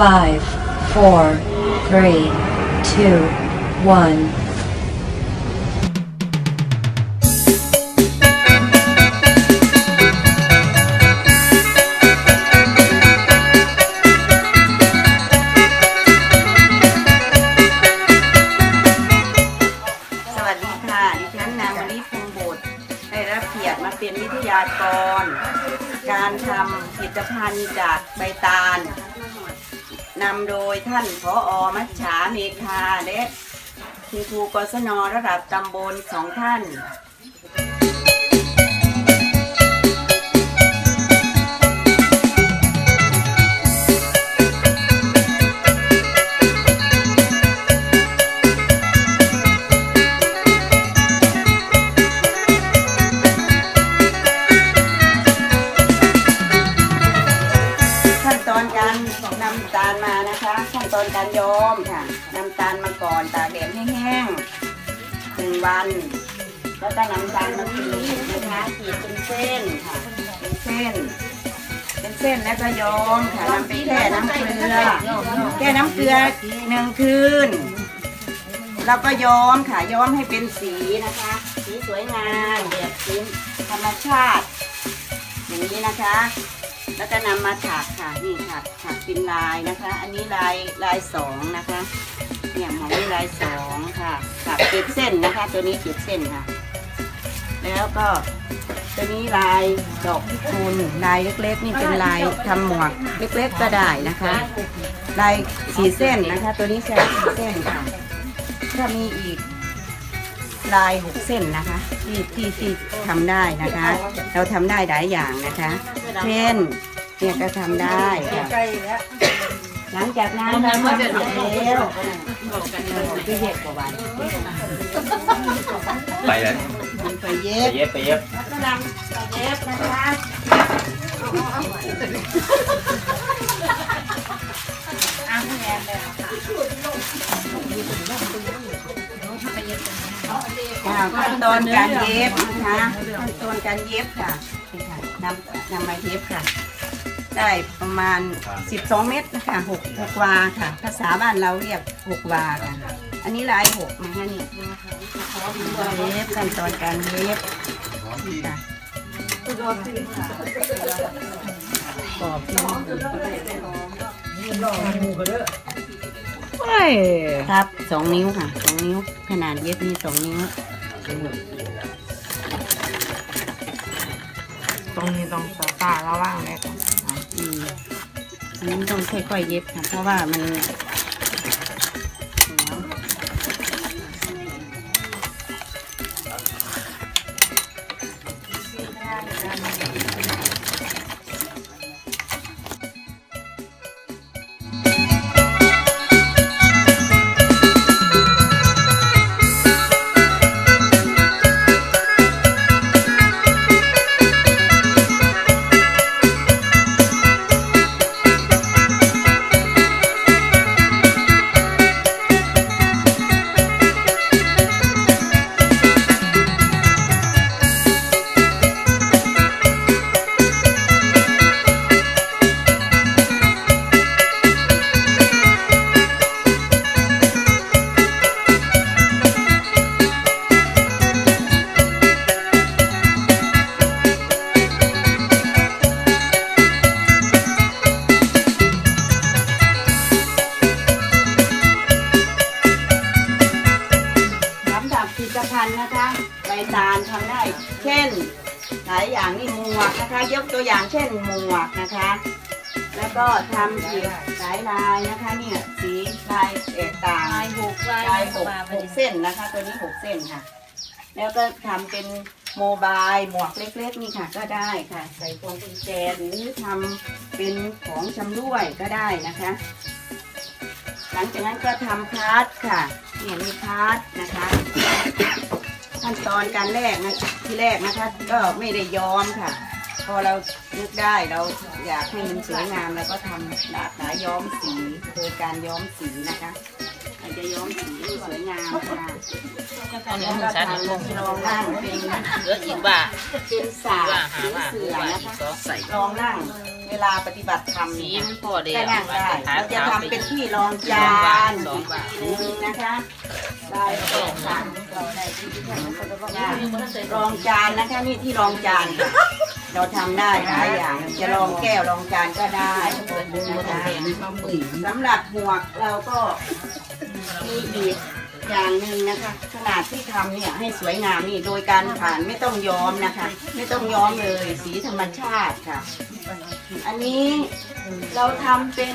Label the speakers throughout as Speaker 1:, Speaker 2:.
Speaker 1: Five, four, three, two, one.
Speaker 2: สวัสดีค่ะดิฉันนามณีพงบุตรได้รับเกียรมาเป็นวิทยากร การทำผลิตภัณฑ์จากใบตาล นำโดยท่านผออมัชฉาเมธาและคุณครูกศนระดับตำบลสองท่าน ให้แห้งหนึ่งวัน แล้วก็นำตาลมากรีดนะคะกรีดเป็นเส้นค่ะ เป็นเส้น เป็นเส้นแล้วก็ย้อมค่ะนำไปแช่น้ำเกลือแช่น้ำเกลือหนึ่งคืนแล้วก็ย้อมค่ะย้อมให้เป็นสีนะคะ สีสวยงามแบบสีธรรมชาติ อย่างนี้นะคะแล้วก็นำมาถักค่ะนี่ค่ะถักเป็นลายนะคะ อันนี้ลายลายสองนะคะ เนี่ยหมองนี่ลายสองค่ะถักเจ็ดเส้นนะคะ ตัวนี้เจ็ดเส้นค่ะ แล้วก็ตัวนี้ลายดอกพิกุลลายเล็กๆ นี่เป็นลายทำหมวกเล็กๆก็ได้นะคะ ลายสีเส้นนะคะ ตัวนี้ใช้สีเส้นค่ะถ้ามีอีกลายหกเส้นนะคะ ที่ที่ที่ทำได้นะคะ เราทำได้หลายอย่างนะคะ เช่นเนี่ยก็ทำได้ค่ะ หลังจากนั้นเราทำเสร็จแล้วไปเย็บกว่าวัน
Speaker 3: ไปเลย
Speaker 2: ไปเย็
Speaker 3: ไป
Speaker 2: บ
Speaker 3: เย็บไปเย็บ
Speaker 2: แล้วก็นำไปเย็บนะคะเอาให้แอนเลยค่ะขั้นตอนการเย็บนะคะขั้นตอนการเย็บค่ะนี่ค่ะนำนำมาเย็บค่ะ ได้ประมาณ 12 เม็ดนะคะ6 6วาค่ะ ภาษาบ้านเราเรียก6วาค่ะ อันนี้ลาย6นะคะนี่เย็บขั้นตอนการเย็บนี่ค่ะกรอบนอกครับสองนิ้วค่ะสองนิ้ว ขนาดเย็บนี่สองนิ้ว
Speaker 4: ตรงนี้ต้องสตาร์ระว่างเลยก่
Speaker 2: มันนี้ต้องค่อยๆเย็บค่ะ เพราะว่ามัน ผลิตภัณฑ์นะคะใบตาลทำได้ เช่น หลายอย่างนี่หมวกนะคะ ยกตัวอย่างเช่นหมวกนะคะ แล้วก็ทำอีกหลายลายนะคะเนี่ยสีลายแตกต่างลายหกลายหกหกเส้นนะคะ ตัวนี้หกเส้นค่ะ แล้วก็ทำเป็นโมบายหมวกเล็กๆนี่ค่ะก็ได้ค่ะ ใส่พวงกุญแจหรือทำเป็นของชำร่วยก็ได้นะคะ หลังจากนั้นก็ทำพาร์ทค่ะเนี่ยมีพาร์ทนะคะ ขั้นตอนการแรกนะที่แรกนะคะ ก็ไม่ได้ย้อมค่ะ พอเรานึกได้เราอยากให้มันสวยงามเราก็ทำหลากหลายย้อมสีโดยการย้อมสีนะคะเราจะย้อมสีให้สวยงามค่ะแล้วก็ทำรองนั่งเป็น
Speaker 4: เหลืออีกว่า
Speaker 2: เป็นสา
Speaker 4: ว่า
Speaker 2: ด
Speaker 4: หา
Speaker 2: สี
Speaker 4: ว่า
Speaker 2: เสือ
Speaker 4: ว่า
Speaker 2: นะคะ
Speaker 4: ก็ใส่
Speaker 2: รองนั่ง เวลาปฏิบัติธรรม
Speaker 3: สี
Speaker 2: เนี่ย
Speaker 3: มันพอดี
Speaker 2: ก็นั่งได้เราจะทำเป็นที่รองจาน
Speaker 3: สองบาท
Speaker 2: อีกทีหนึงนะคะได้สองบาทเราได้ที่ที่ทำได้รองจานนะคะนี่ที่รองจานค่ะเราทำได้หลายอย่างจะรองแก้วรองจานก็ได้นะคะสำหรับหมวกเราก็มีอีก อย่างหนึ่งนะคะ ขนาดที่ทำเนี่ยให้สวยงามนี่โดยการผ่านไม่ต้องย้อมนะคะ ไม่ต้องย้อมเลยสีธรรมชาติค่ะ อันนี้เราทำเป็น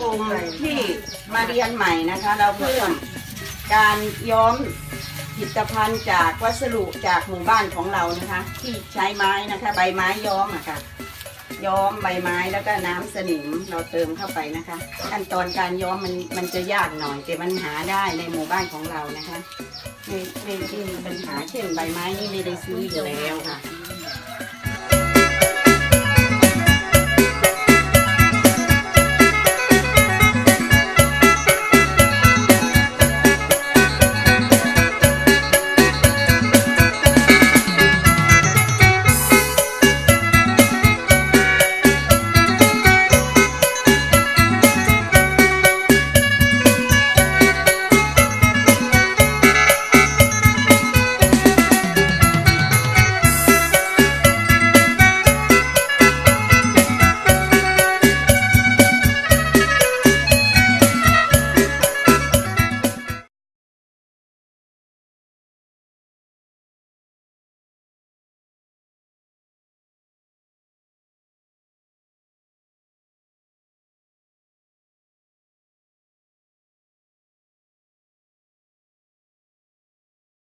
Speaker 2: กลุ่มที่มาเรียนใหม่นะคะ เราเพิ่มการย้อมผลิตภัณฑ์จากวัสดุจากหมู่บ้านของเรานะคะ ที่ใช้ไม้นะคะ ใบไม้ย้อมอะค่ะ ย้อมใบไม้แล้วก็น้ำสนิมเราเติมเข้าไปนะคะ ขั้นตอนการย้อมมันมันจะยากหน่อย แต่มันหาได้ในหมู่บ้านของเรานะคะไม่ไม่ไม่มีปัญหาเช่นใบไม้นี่ไม่ได้ซื้ออยู่แล้วค่ะ